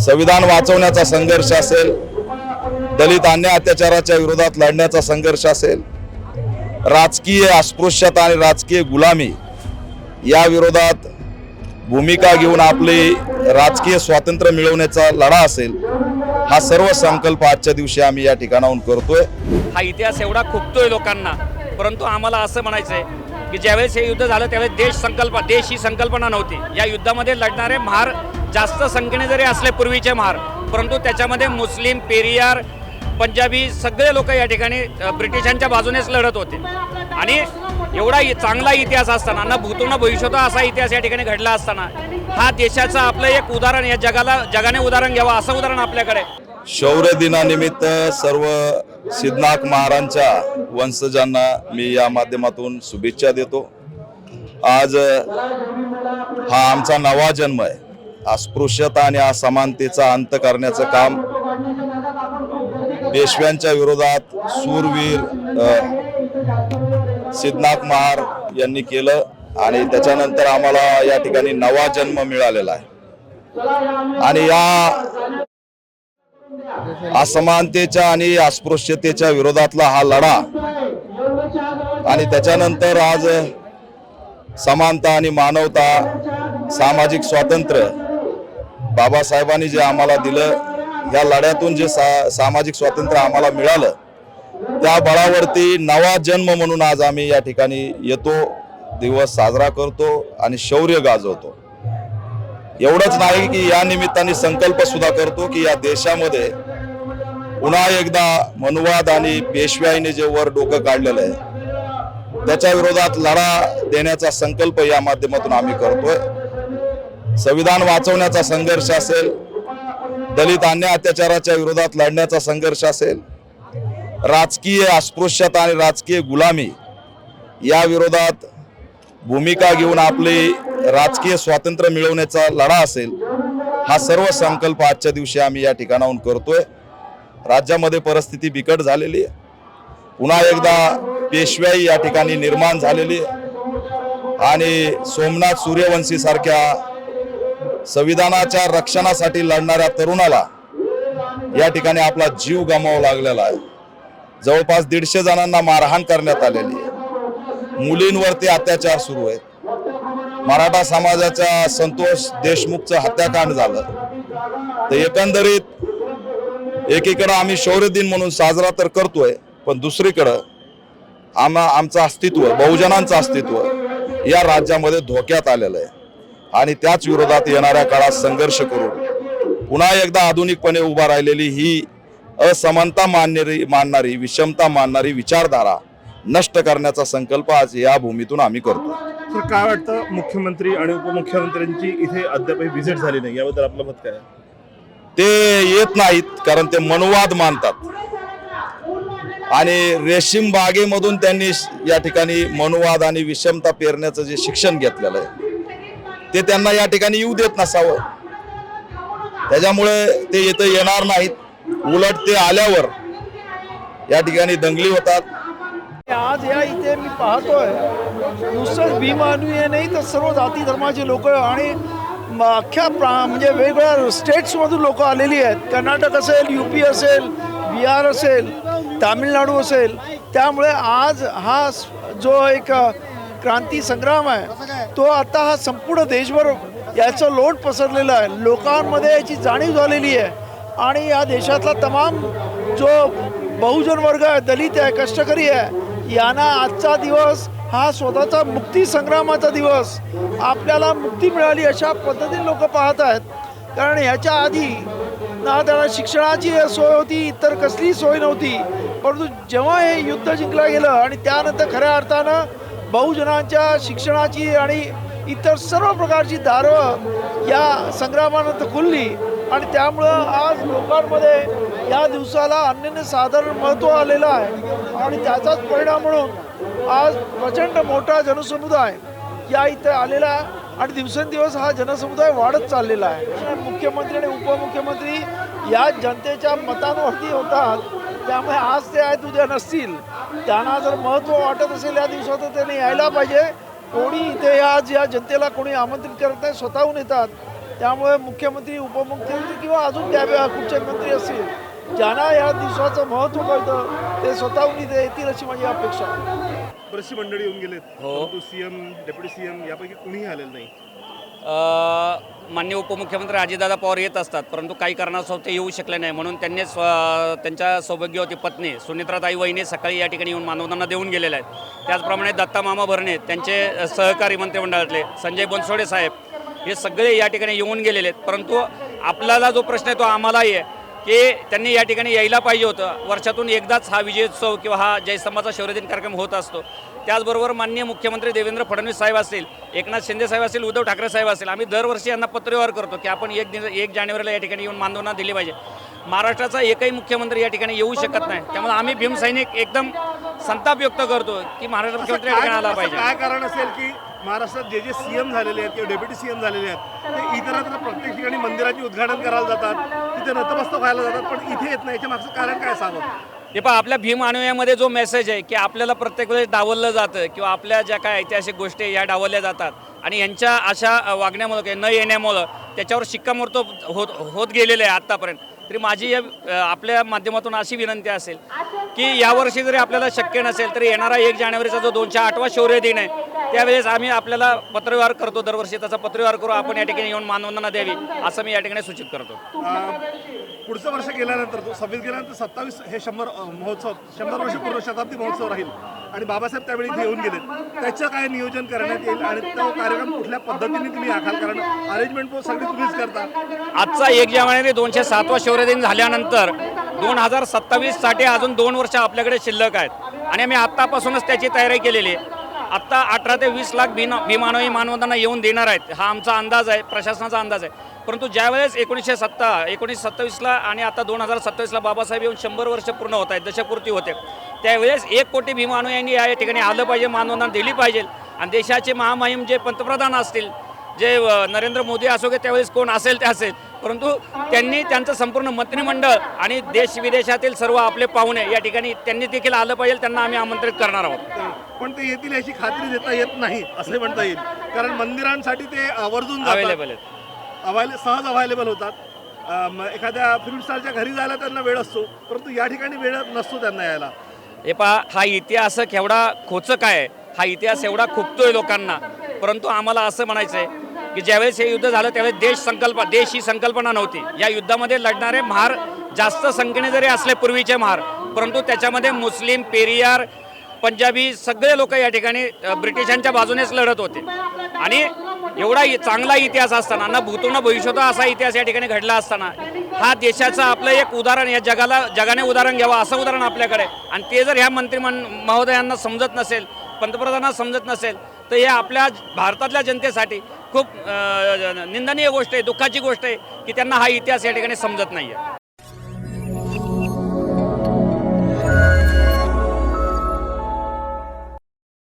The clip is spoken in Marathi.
संविधान वाचवण्याचा संघर्ष असेल दलित अन्याय अत्याचाराच्या विरोधात लढण्याचा संघर्ष असेल राजकीय अस्पृश्यता आणि राजकीय गुलामी या विरोधात भूमिका घेऊन आपले राजकीय स्वातंत्र्य मिळवण्याचा लढा असेल हा सर्व संकल्प आजच्या दिवशी आम्ही या ठिकाणाहून करतोय. हा इतिहास एवढा खुपतोय लोकांना परंतु आम्हाला असं म्हणायचं आहे की ज्यावेळेस हे युद्ध झालं त्यावेळेस देश संकल्पना देश ही संकल्पना नव्हती. या युद्धामध्ये लढणारे महार जास्त संख्येने जरी असले पूर्वीचे महार परंतु त्याच्यामध्ये मुस्लिम पेरियार पंजाबी सगळे लोक या ठिकाणी ब्रिटिशांच्या बाजूनेच लढत होते. आणि एवढा चांगला इतिहास असताना ना भूतो ना भविष्यतो असा इतिहास या ठिकाणी घडला असताना हा देशाचं आपलं एक उदाहरण या जगाला जगाने उदाहरण घ्यावं असं उदाहरण आपल्याकडे. शौर्य दिनानिमित्त सर्व सिद्धनाथ महाराजांच्या वंशजांना मी या माध्यमातून शुभेच्छा देतो. आज हा आमचा नवा जन्म आहे. अस्पृश्यता आणि असमानतेचा अंत करण्याचं काम पेशव्यांच्या विरोधात सूरवीर सिद्धनाथ महार यांनी केलं आणि त्याच्यानंतर आम्हाला या ठिकाणी नवा जन्म मिळालेला आहे. आणि या असमानतेच्या आणि अस्पृश्यतेच्या विरोधातला हा लढा. आणि त्याच्यानंतर आज समानता आणि मानवता सामाजिक स्वातंत्र्य बाबासाहेबांनी जे आम्हाला दिलं या लढ्यातून जे सा सामाजिक स्वातंत्र्य आम्हाला मिळालं त्या बळावरती नवा जन्म म्हणून आज आम्ही या ठिकाणी येतो दिवस साजरा करतो आणि शौर्य गाजवतो. एवढंच नाही की या निमित्ताने संकल्प सुद्धा करतो की या देशामध्ये पुन्हा एकदा मनुवाद आणि पेशव्याईने जे वर डोकं काढलेलं आहे त्याच्या विरोधात लढा देण्याचा संकल्प या माध्यमातून आम्ही करतोय. संविधान वाचवण्याचा संघर्ष असेल दलित अन्य अत्याचाराच्या विरोधात लढण्याचा संघर्ष असेल राजकीय अस्पृश्यता आणि राजकीय गुलामी या विरोधात भूमिका घेऊन आपली राजकीय स्वातंत्र्य मिळवण्याचा लढा असेल हा सर्व संकल्प आजच्या दिवशी आम्ही या ठिकाणाहून करतोय. राज्यामध्ये परिस्थिती बिकट झालेली आहे. पुन्हा एकदा पेशव्याई या ठिकाणी निर्माण झालेली आहे. आणि सोमनाथ सूर्यवंशी सारख्या संविधानाच्या रक्षणासाठी लढणाऱ्या तरुणाला या ठिकाणी आपला जीव गमावा लागलेला आहे. जवळपास दीडशे जणांना मारहाण करण्यात आलेली आहे. मुलींवरती अत्याचार सुरू आहेत. मराठा समाजाचा संतोष देशमुखचं हत्याकांड झालं. तर एकंदरीत एकीकडं आम्ही शौर्य दिन म्हणून साजरा तर करतोय पण दुसरीकडं आम्हा आमचं अस्तित्व बहुजनांचं अस्तित्व या राज्यामध्ये धोक्यात आलेलं आहे. आणि त्याच विरोधात येणाऱ्या काळात संघर्ष करून पुन्हा एकदा आधुनिकपणे उभा राहिलेली ही असमानता मानणारी मानणारी विषमता मानणारी विचारधारा नष्ट करण्याचा संकल्प आज या भूमीतून आम्ही करतो. तर काय वाटतं मुख्यमंत्री आणि उपमुख्यमंत्र्यांची इथे अद्यापही व्हिजिट झाली नाही? याबद्दल आपलं मत काय आहे? ते येत नाहीत कारण ते मनुवाद मानतात. आणि रेशीम बागेमधून त्यांनी या ठिकाणी मनुवाद आणि विषमता पेरण्याचं जे शिक्षण घेतलेलं आहे ते त्यांना या ठिकाणी येऊ देत नसावं. त्याच्यामुळे ते इथं येणार नाहीत. उलट ते आल्यावर या ठिकाणी दंगली होतात. आज या इथे मी पाहतोय नुसतंच भीमानुय नाही तर सर्व जाती धर्माचे लोक आणि अख्ख्या प्रा म्हणजे वेगवेगळ्या स्टेट्समधून लोक आलेली आहेत. कर्नाटक असेल यू पी असेल बिहार असेल तामिळनाडू असेल. त्यामुळे आज हा जो एक क्रांती संग्राम आहे तो आता हा संपूर्ण देशभर याचं लोट पसरलेलं आहे. लोकांमध्ये याची जाणीव झालेली आहे. आणि या देशातला तमाम जो बहुजन वर्ग आहे दलित आहे कष्टकरी आहे यांना आजचा दिवस हा स्वतःचा मुक्ती संग्रामाचा दिवस. आपल्याला मुक्ती मिळाली अशा पद्धतीने लोक पाहत आहेत. कारण ह्याच्या आधी ना त्याला शिक्षणाची सोय होती इतर कसलीही सोय नव्हती. परंतु जेव्हा हे युद्ध जिंकलं गेलं आणि त्यानंतर खऱ्या अर्थानं बहुजनांच्या शिक्षणाची आणि इतर सर्व प्रकारची दारं या संग्रामानंतर खुलली आणि त्यामुळं आज लोकांमध्ये या दिवसाला अनन्यसाधारण महत्त्व आलेलं आहे. आणि त्याचाच परिणाम म्हणून आज प्रचंड मोठा जनसमुदाय या इथे आलेला आहे. आणि दिवसेंदिवस हा जनसमुदाय वाढत चाललेला आहे. मुख्यमंत्री आणि उपमुख्यमंत्री या जनतेच्या मतांवरती होतात. त्यामुळे आज ते आहेत उद्या नसतील. त्यांना जर महत्त्व वाटत असेल या दिवसात तर त्यांनी यायला पाहिजे. कोणी इथे आज या जनतेला कोणी आमंत्रित करत नाही स्वतःहून येतात. त्यामुळे मुख्यमंत्री उपमुख्यमंत्री किंवा अजून त्या कुठचे मंत्री असतील ज्यांना या दिवसाचं महत्त्व कळतं ते स्वतःहून इथे येतील अशी माझी अपेक्षा बरीचशी मंडळी येऊन गेलेत. हो. सीएम डेप्युटी सीएम यापैकी कुणीही आलेलं नाही. अ, माननीय उपमुख्यमंत्री अजितदादा पवार येत असतात परंतु काही कारणास्तव ते येऊ शकले नाही. म्हणून त्यांनी स्व त्यांच्या सौभाग्यवती पत्नी सुनित्राताई वहिनी सकाळी या ठिकाणी येऊन मानवतांना देऊन गेलेल्या आहेत. त्याचप्रमाणे दत्ता मामा भरणे त्यांचे सहकारी मंत्रिमंडळातले संजय बनसोडे साहेब हे सगळे या ठिकाणी येऊन गेलेले आहेत. परंतु आपल्याला जो प्रश्न आहे तो आम्हालाही आहे की त्यांनी या ठिकाणी यायला पाहिजे होतं. वर्षातून एकदाच हा विजयोत्सव किंवा हा जयस्तंभाचा शौर्यदिन कार्यक्रम होत असतो. त्याचबरोबर माननीय मुख्यमंत्री देवेंद्र फडणवीस साहेब असतील एकनाथ शिंदे साहेब असतील उद्धव ठाकरे साहेब असतील आम्ही दरवर्षी यांना पत्रव्यवहार करतो की आपण एक दिन एक जानेवारीला या ठिकाणी येऊन मानधना दिली पाहिजे. महाराष्ट्राचा एकही मुख्यमंत्री या ठिकाणी येऊ शकत नाही. त्यामुळे आम्ही भीमसैनिक एकदम संताप व्यक्त करतो की महाराष्ट्र मुख्यमंत्री या ठिकाणी आला पाहिजे. काय कारण असेल की महाराष्ट्रात जे जे सी एम झालेले आहेत किंवा डेप्युटी सीएम झालेले आहेत ते इतरत्र प्रत्येक ठिकाणी मंदिराची उद्घाटन करायला जातात तिथे नतमस्तक व्हायला जातात पण इथे येत नाही. याच्या मागचं कारण काय सांगत हे पहा आपल्या भीम अनुयामध्ये जो मेसेज आहे की आपल्याला प्रत्येक वेळेस डावललं जातं किंवा आपल्या ज्या काय ऐतिहासिक गोष्टी आहे, या डावलल्या जातात. आणि यांच्या अशा वागण्यामुळं न येण्यामुळं त्याच्यावर शिक्कामोर्तब होत होत गेलेलं आहे आत्तापर्यंत. तरी माझी या आपल्या माध्यमातून अशी विनंती असेल की यावर्षी जरी आपल्याला शक्य नसेल तरी येणारा एक जानेवारीचा जो दोनशे आठवा शौर्य दिन आहे त्यावेळेस आम्ही आपल्याला पत्रव्यवहार करतो दरवर्षी. त्याचा पत्रव्यवहार करू आपण या ठिकाणी येऊन मानवंदना द्यावी असं मी या ठिकाणी सूचित करतो. पुढचं वर्ष गेल्यानंतर तो सव्वीस गेल्यानंतर सत्तावीस हे शंभर महोत्सव शंभर वर्ष पूर्ण शताब्दी महोत्सव राहील. आणि बाबासाहेब त्यावेळी इथे येऊन गेले त्याचं काय नियोजन करण्यात येईल आणि तो कार्यक्रम कुठल्या पद्धतीने तुम्ही आखाल कारण अरेंजमेंट सगळी तुम्हीच करता. आजचा एक जानेवारी दोनशे सातवा शौर्यदिन झाल्यानंतर दोन हजार सत्तावीससाठी अजून दोन वर्ष आपल्याकडे शिल्लक आहेत. आणि आम्ही आत्तापासूनच त्याची तयारी केलेली आहे. आत्ता अठरा ते वीस लाख भीना भीमानवी मानवतांना येऊन देणार आहेत. हा आमचा अंदाज आहे प्रशासनाचा अंदाज आहे. परंतु ज्यावेळेस एकोणीसशे सत्ता एकोणीसशे सत्तावीसला आणि आता दोन हजार सत्तावीसला बाबासाहेब येऊन शंभर वर्ष पूर्ण होत आहेत दशपूर्ती होते त्यावेळेस एक कोटी भीमानुयांनी या ठिकाणी आलं पाहिजे मानवंदना दिली पाहिजे. आणि देशाचे महामहिम जे पंतप्रधान असतील जे नरेंद्र मोदी असो की त्यावेळेस कोण असेल ते असेल. परंतु त्यांनी त्यांचं संपूर्ण मंत्रिमंडळ आणि देश विदेशातील सर्व आपले पाहुणे या ठिकाणी त्यांनी देखील आलं पाहिजे त्यांना आम्ही आमंत्रित करणार आहोत. पण ते येतील याची खात्री देता येत नाही असे म्हणता येईल. कारण मंदिरांसाठी ते आवर्जून. अवेलेबल आहेत. अवायले सहज अवेलेबल होतात. एखाद्या फिल्म स्टारच्या घरी जायला त्यांना वेळ असतो परंतु या ठिकाणी वेळ नसतो त्यांना यायला. हे पहा हा इतिहास केवढा खोचक आहे हा इतिहास एवढा खुपतोय लोकांना. परंतु आम्हाला असं म्हणायचं आहे की ज्यावेळेस हे युद्ध झालं त्यावेळेस देश संकल्प देश ही संकल्पना नव्हती. या युद्धामध्ये लढणारे महार जास्त संख्येने जरी असले पूर्वीचे महार परंतु त्याच्यामध्ये मुस्लिम पेरियार पंजाबी सगळे लोक या ठिकाणी ब्रिटिशांच्या बाजूनेच लढत होते. आणि एवढा चांगला इतिहास असताना ना भूतो भविष्यता भविष्यतो असा इतिहास या ठिकाणी घडला असताना हा देशाचं आपलं एक उदाहरण या जगाला जगाने उदाहरण घ्यावं असं उदाहरण आपल्याकडे. आणि ते जर ह्या मंत्रिमं महोदयांना समजत नसेल पंतप्रधानांना समजत नसेल तर हे आपल्या भारतातल्या जनतेसाठी खूप निंदनीय गोष्ट आहे दुःखाची गोष्ट आहे की त्यांना हा इतिहास या ठिकाणी समजत नाही आहे